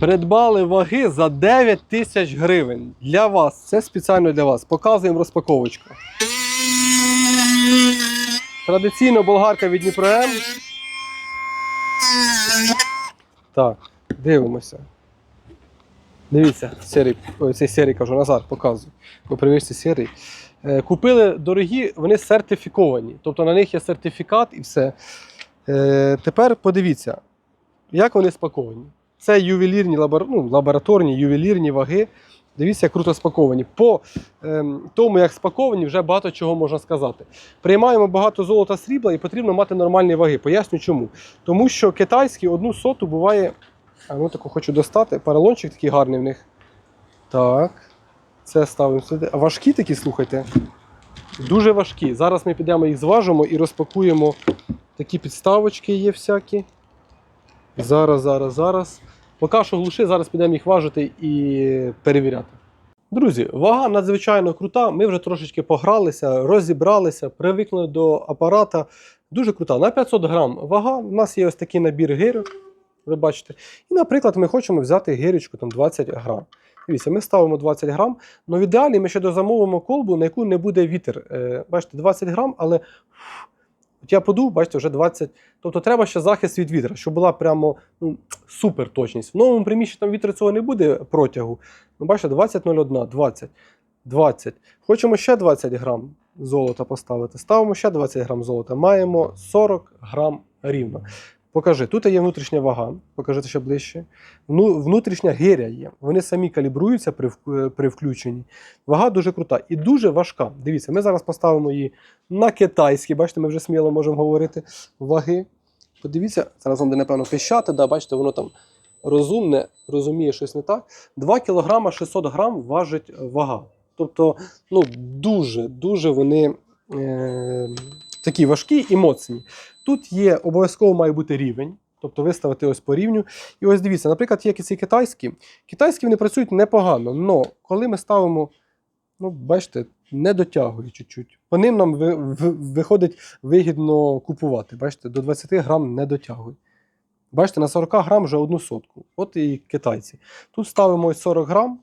Придбали ваги за 9 тисяч гривень. Для вас. Це спеціально для вас. Показуємо розпаковочку. Традиційно болгарка від Дніпром. Так, дивимося. Дивіться, серій, цей серій кажу, Назар, показую. Бо привезти серій. Е, Купили дорогі, вони сертифіковані. Тобто на них є сертифікат і все. Е, Тепер подивіться, як вони спаковані. Це ювелірні ну, лабораторні ювелірні ваги. Дивіться, як круто спаковані. По ем, тому, як спаковані, вже багато чого можна сказати. Приймаємо багато золота срібла і потрібно мати нормальні ваги. Поясню чому. Тому що китайські одну соту буває. А ну таку хочу достати. Паралончик такий гарний в них. Так. Це ставимо сюди. Важкі такі, слухайте. Дуже важкі. Зараз ми підемо їх зважимо і розпакуємо. Такі підставочки є всякі. Зараз, зараз, зараз. Поки що глуши, зараз підемо їх важити і перевіряти. Друзі, вага надзвичайно крута. Ми вже трошечки погралися, розібралися, привикли до апарата. Дуже крута. На 500 грам вага. У нас є ось такий набір гирок. Ви бачите. І, наприклад, ми хочемо взяти гирочку там 20 грам. Дивіться, ми ставимо 20 грам. але в ідеалі ми ще дозамовимо колбу, на яку не буде вітер. Е, бачите, 20 грам, але От я подув, бачите, вже 20. Тобто треба ще захист від вітра, щоб була прямо ну, супер точність. В новому приміщенні там вітру цього не буде протягу. Ну, бачите, 20,01, 20, 20. Хочемо ще 20 грам золота поставити. Ставимо ще 20 грам золота. Маємо 40 грам рівно. Покажи, тут є внутрішня вага, покажи ще ближче. Вну- Внутрішня гиря є. Вони самі калібруються при, при включенні. Вага дуже крута і дуже важка. Дивіться, ми зараз поставимо її на китайські. Бачите, ми вже сміло можемо говорити ваги. Подивіться, зараз вам буде, напевно, пищати, да, бачите, воно там розумне, розуміє щось не так. 2 кг 600 грам важить вага. Тобто, ну, дуже, дуже вони е, такі важкі і моцні. Тут є обов'язково має бути рівень. Тобто виставити ось по рівню. І ось дивіться, наприклад, є ці китайські. Китайські вони працюють непогано, але коли ми ставимо, ну, бачите, не дотягує чуть-чуть. По ним нам ви- ви- виходить вигідно купувати. Бачите, до 20 грам не дотягує. Бачите, на 40 грам вже одну сотку. От і китайці. Тут ставимо ось 40 грам,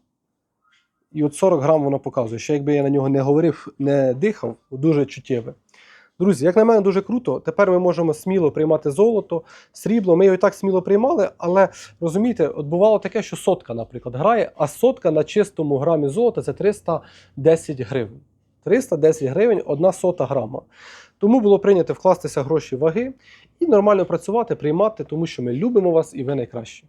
і от 40 грам воно показує. Ще якби я на нього не говорив, не дихав, дуже чуттєве. Друзі, як на мене, дуже круто. Тепер ми можемо сміло приймати золото, срібло. Ми його і так сміло приймали, але розумієте, от бувало таке, що сотка, наприклад, грає, а сотка на чистому грамі золота це 310 гривень. 310 гривень одна сота грама. Тому було прийнято вкластися гроші ваги і нормально працювати, приймати, тому що ми любимо вас і ви найкращі.